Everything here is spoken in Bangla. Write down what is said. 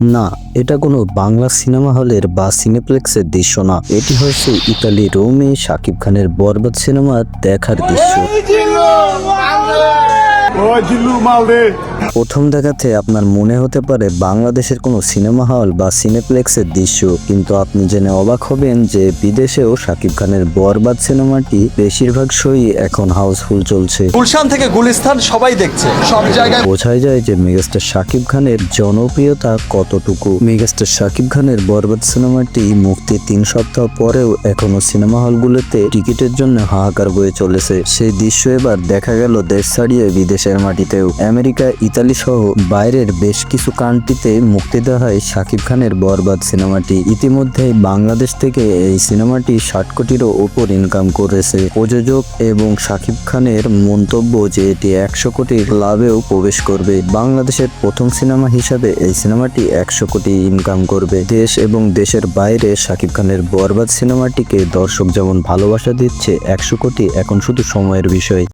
না এটা কোনো বাংলা সিনেমা হলের বা সিনেপ্লেক্সের দৃশ্য না। এটি হয়েছে ইতালি রোমে শাকিব খানের বরবাদ সিনেমা দেখার দৃশ্য. প্রথম দেখাতে আপনার মনে হতে পারে বাংলাদেশের কোনো সিনেমা হল বা সিনেপ্লেক্সের দৃশ্য কিন্তু আপনি জেনে অবাক হবেন যে বিদেশেও শাকিব খানের বরবাদ সিনেমাটি বেশিরভাগ শোই এখন হাউসফুল চলছে। গুলশান থেকে গুলিস্তান সবাই দেখছে। সব জায়গায় বোঝাই যায় যে মেগাস্টার শাকিব খানের জনপ্রিয়তা কতটুকু। মেগাস্টার শাকিব খানের বরবাদ সিনেমাটি মুক্তি তিন সপ্তাহ পরেও এখনও সিনেমা হলগুলোতে টিকিটের জন্য হাহাকার বয়ে চলেছে। সেই দৃশ্য এবার দেখা গেল দেশ ছাড়িয়ে বিদেশের মাটিতেও। আমেরিকা ইতালি সহ বাইরের বেশ কিছু কান্ট্রিতে মুক্তি দেওয়া হয় শাকিব খানের বরবাদ সিনেমাটি। ইতিমধ্যে বাংলাদেশ থেকে এই সিনেমাটি ষাট কোটিরও ওপর ইনকাম করেছে। প্রযোজক এবং শাকিব খানের মন্তব্য যে এটি একশো কোটির লাভেও প্রবেশ করবে। বাংলাদেশের প্রথম সিনেমা হিসাবে এই সিনেমাটি একশো কোটি ইনকাম করবে। দেশ এবং দেশের বাইরে শাকিব খানের বরবাদ সিনেমাটিকে দর্শক যেমন ভালোবাসা দিচ্ছে, একশো কোটি এখন শুধু সময়ের বিষয়।